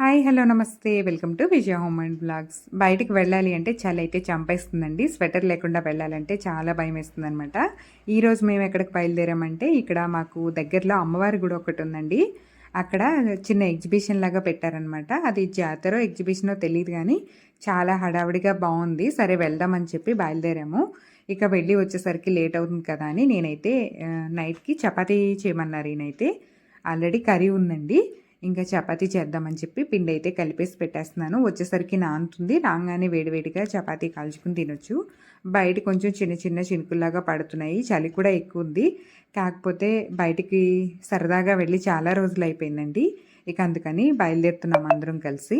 Hi hello నమస్తే. Welcome to Vijaya home and blogs. బయటికి వెళ్ళాలి అంటే చలి అయితే చంపేస్తుందండి. స్వెటర్ లేకుండా వెళ్ళాలంటే చాలా భయం వేస్తుంది అనమాట ఈరోజు మేము ఎక్కడికి బయలుదేరామంటే ఇక్కడ మాకు దగ్గరలో అమ్మవారి గుడి ఒకటి ఉందండి. అక్కడ చిన్న ఎగ్జిబిషన్ లాగా పెట్టారనమాట అది జాతరో ఎగ్జిబిషనో తెలియదు కానీ చాలా హడావిడిగా బాగుంది. సరే వెళ్దామని చెప్పి బయలుదేరాము. ఇక వెళ్ళి వచ్చేసరికి లేట్ అవుతుంది కదా అని నేనైతే నైట్కి చపాతీ చేయమన్నారు ఈయనైతే. ఆల్రెడీ కర్రీ ఉందండి. ఇంకా చపాతీ చేద్దామని చెప్పి పిండి అయితే కలిపేసి పెట్టేస్తున్నాను. వచ్చేసరికి నానుతుంది. రాగానే వేడివేడిగా చపాతీ కాల్చుకుని తినొచ్చు. బయట కొంచెం చిన్న చిన్న చినుకుల్లాగా పడుతున్నాయి. చలి కూడా ఎక్కువ ఉంది. కాకపోతే బయటికి సరదాగా వెళ్ళి చాలా రోజులు అయిపోయిందండి. ఇక అందుకని బయలుదేరుతున్నాం అందరం కలిసి.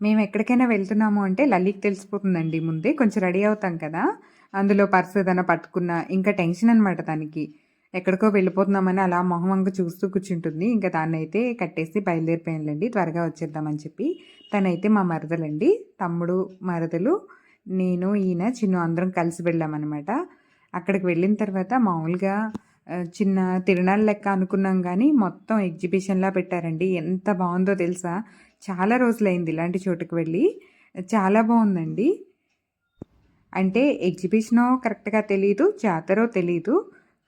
మేము ఎక్కడికైనా వెళ్తున్నాము అంటే లల్లికి తెలిసిపోతుందండి ముందే. కొంచెం రెడీ అవుతాం కదా. అందులో పర్స్ ఏదైనా పట్టుకున్నా ఇంకా టెన్షన్ అనమాట దానికి ఎక్కడికో వెళ్ళిపోతున్నామని అలా మొహం వంక చూస్తూ కూర్చుంటుంది. ఇంకా దాన్ని అయితే కట్టేసి బయలుదేరిపోయానులేండి త్వరగా వచ్చేద్దామని చెప్పి. తనైతే మా మరదలండి. తమ్ముడు మరదలు నేను ఈయన చిన్న అందరం కలిసి వెళ్ళామన్నమాట. అక్కడికి వెళ్ళిన తర్వాత మామూలుగా చిన్న తిరునాళ్ళ లెక్క అనుకున్నాం కానీ మొత్తం ఎగ్జిబిషన్లా పెట్టారండి. ఎంత బాగుందో తెలుసా? చాలా రోజులైంది ఇలాంటి చోటుకు వెళ్ళి. చాలా బాగుందండి. అంటే ఎగ్జిబిషనో కరెక్ట్గా తెలియదు జాతరో తెలియదు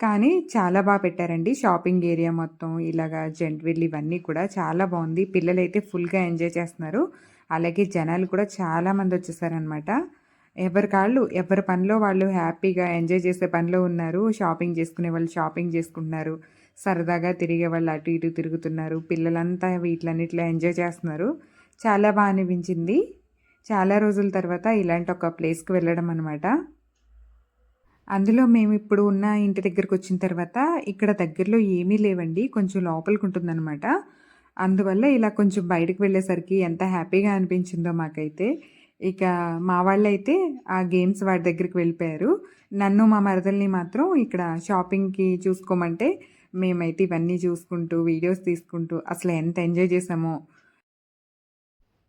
కానీ చాలా బాగా పెట్టారండి. షాపింగ్ ఏరియా మొత్తం ఇలాగా జెంట్విల్ ఇవన్నీ కూడా చాలా బాగుంది. పిల్లలు అయితే ఫుల్గా ఎంజాయ్ చేస్తున్నారు. అలాగే జనాలు కూడా చాలా మంది వచ్చేసారనమాట ఎవరి కాళ్ళు ఎవరి పనిలో వాళ్ళు హ్యాపీగా ఎంజాయ్ చేసే పనిలో ఉన్నారు. షాపింగ్ చేసుకునే వాళ్ళు షాపింగ్ చేసుకుంటున్నారు. సరదాగా తిరిగే వాళ్ళు అటు ఇటు తిరుగుతున్నారు. పిల్లలంతా వీటిలన్నిట్లో ఎంజాయ్ చేస్తున్నారు. చాలా బాగా అనిపించింది. చాలా రోజుల తర్వాత ఇలాంటి ఒక ప్లేస్కి వెళ్ళడం అనమాట అందులో మేము ఇప్పుడు ఉన్న ఇంటి దగ్గరికి వచ్చిన తర్వాత ఇక్కడ దగ్గరలో ఏమీ లేవండి. కొంచెం లోపలికి ఉంటుందన్నమాట. అందువల్ల ఇలా కొంచెం బయటకు వెళ్ళేసరికి ఎంత హ్యాపీగా అనిపించిందో మాకైతే. ఇక మా వాళ్ళైతే ఆ గేమ్స్ వాడి దగ్గరికి వెళ్ళిపోయారు. నన్ను మా మరదల్ని మాత్రం ఇక్కడ షాపింగ్కి చూసుకోమంటే మేమైతే ఇవన్నీ చూసుకుంటూ వీడియోస్ తీసుకుంటూ అసలు ఎంత ఎంజాయ్ చేసామో.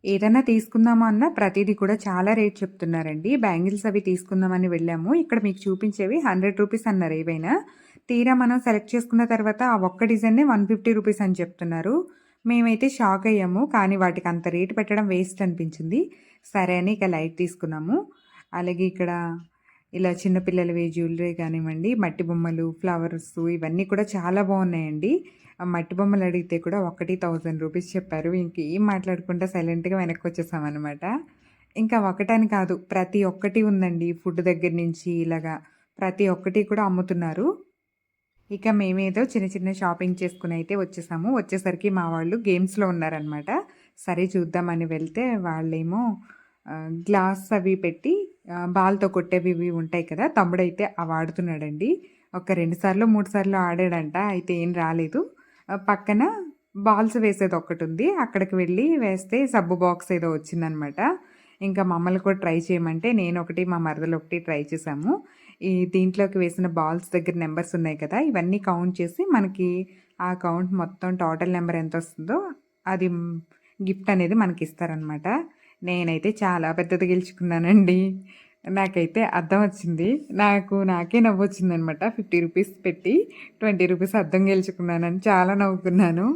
ఏదైనా తీసుకుందామా అన్న ప్రతిదీ కూడా చాలా రేట్ చెప్తున్నారండి. బ్యాంగిల్స్ అవి తీసుకుందామని వెళ్ళాము. ఇక్కడ మీకు చూపించేవి హండ్రెడ్ రూపీస్ అన్నారు ఏవైనా తీరా మనం సెలెక్ట్ చేసుకున్న తర్వాత ఆ ఒక్క డిజైన్నే వన్ ఫిఫ్టీ రూపీస్ అని చెప్తున్నారు. మేమైతే షాక్ అయ్యాము కానీ వాటికి అంత రేటు పెట్టడం వేస్ట్ అనిపించింది. సరే అని ఇక లైట్ తీసుకున్నాము. అలాగే ఇక్కడ ఇలా చిన్నపిల్లలవి జ్యువెలరీ కానివ్వండి మట్టి బొమ్మలు ఫ్లవర్స్ ఇవన్నీ కూడా చాలా బాగున్నాయండి. మట్టి బొమ్మలు అడిగితే కూడా ఒకటి థౌజండ్ రూపీస్ చెప్పారు. ఇంకేం మాట్లాడకుండా సైలెంట్గా వెనక్కి వచ్చేసామన్నమాట. ఇంకా ఒకటని కాదు ప్రతి ఒక్కటి ఉందండి ఫుడ్ దగ్గర నుంచి ఇలాగా. ప్రతి ఒక్కటి కూడా అమ్ముతున్నారు. ఇక మేమేదో చిన్న చిన్న షాపింగ్ చేసుకుని అయితే వచ్చేసాము. వచ్చేసరికి మా వాళ్ళు గేమ్స్లో ఉన్నారనమాట సరే చూద్దామని వెళ్తే వాళ్ళేమో గ్లాస్ అవి పెట్టి బాల్తో కొట్టేవి ఇవి ఉంటాయి కదా తమ్ముడైతే అవి ఆడుతున్నాడండి. ఒక రెండు సార్లు మూడు సార్లు ఆడాడంట. అయితే ఏం రాలేదు. పక్కన బాల్స్ వేసేది ఒకటి ఉంది అక్కడికి వెళ్ళి వేస్తే సబ్బు బాక్స్ ఏదో వచ్చిందనమాట. ఇంకా మమ్మల్ని కూడా ట్రై చేయమంటే నేను ఒకటి మా మరదలు ఒకటి ట్రై చేసాము ఈ దీంట్లోకి వేసిన బాల్స్ దగ్గర నెంబర్స్ ఉన్నాయి కదా ఇవన్నీ కౌంట్ చేసి మనకి ఆ కౌంట్ మొత్తం టోటల్ నెంబర్ ఎంత వస్తుందో అది గిఫ్ట్ అనేది మనకి ఇస్తారనమాట. నేనైతే చాలా పెద్దది గెలుచుకున్నానండి. నాకైతే అర్థం వచ్చింది. నాకు నాకే నవ్వు వచ్చిందనమాట ఫిఫ్టీ రూపీస్ పెట్టి ట్వంటీ రూపీస్ అర్థం గెలుచుకున్నానని చాలా నవ్వుకున్నాను.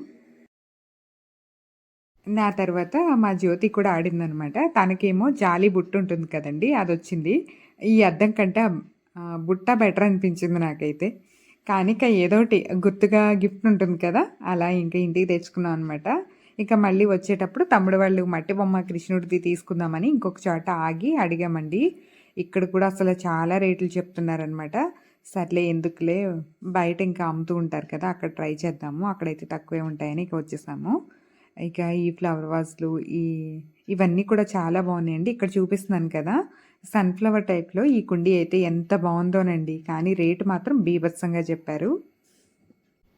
నా తర్వాత మా జ్యోతి కూడా ఆడిందనమాట తనకేమో జాలి బుట్ట ఉంటుంది కదండి అది వచ్చింది ఈ అద్దం కంటే బుట్ట బెటర్ అనిపించింది నాకైతే. కానీ ఇక ఏదోటి గుర్తుగా గిఫ్ట్ ఉంటుంది కదా అలా ఇంకా ఇంటికి తెచ్చుకున్నాం అనమాట ఇక మళ్ళీ వచ్చేటప్పుడు తమ్ముడు వాళ్ళు మట్టి బొమ్మ కృష్ణుడిది తీసుకుందామని ఇంకొక చోట ఆగి అడిగామండి. ఇక్కడ కూడా అసలు చాలా రేట్లు చెప్తున్నారనమాట సర్లే ఎందుకులే బయట ఇంకా అమ్ముతూ ఉంటారు కదా అక్కడ ట్రై చేద్దాము అక్కడైతే తక్కువే ఉంటాయని ఇక వచ్చేసాము. ఇక ఈ ఫ్లవర్ వాజ్లు ఈ ఇవన్నీ కూడా చాలా బాగున్నాయండి. ఇక్కడ చూపిస్తున్నాను కదా సన్ఫ్లవర్ టైప్లో ఈ కుండీ అయితే ఎంత బాగుందోనండి. కానీ రేటు మాత్రం బీభత్సంగా చెప్పారు.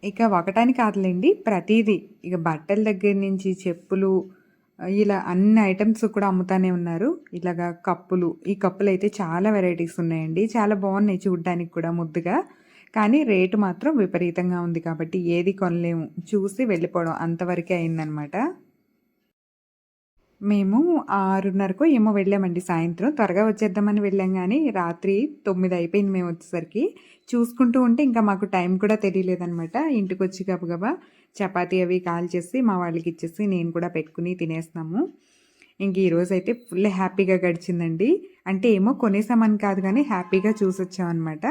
ఇక ఒకటాని కాదులేండి ప్రతిదీ. ఇక బట్టల దగ్గర నుంచి చెప్పులు ఇలా అన్ని ఐటమ్స్ కూడా అమ్ముతానే ఉన్నారు. ఇలాగా కప్పులు ఈ కప్పులు అయితే చాలా వెరైటీస్ ఉన్నాయండి. చాలా బాగున్నాయి చూడడానికి కూడా ముద్దుగా. కానీ రేటు మాత్రం విపరీతంగా ఉంది కాబట్టి ఏది కొనలేము. చూసి వెళ్ళిపోవడం అంతవరకే అయిందనమాట. మేము ఆరున్నరకు ఏమో వెళ్ళామండి. సాయంత్రం త్వరగా వచ్చేద్దామని వెళ్ళాం కానీ రాత్రి తొమ్మిది అయిపోయింది మేము వచ్చేసరికి. చూసుకుంటూ ఉంటే ఇంకా మాకు టైం కూడా తెలియలేదనమాట ఇంటికి వచ్చి గబగబా చపాతీ అవి కాల్ చేసి మా వాళ్ళకి ఇచ్చేసి నేను కూడా పెట్టుకుని తినేస్తాము ఇంక ఈరోజు అయితే ఫుల్ హ్యాపీగా గడిచిందండి. అంటే ఏమో కొనేసామని కాదు కానీ హ్యాపీగా చూసొచ్చామన్నమాట.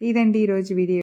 ఇదండి ఈరోజు వీడియో.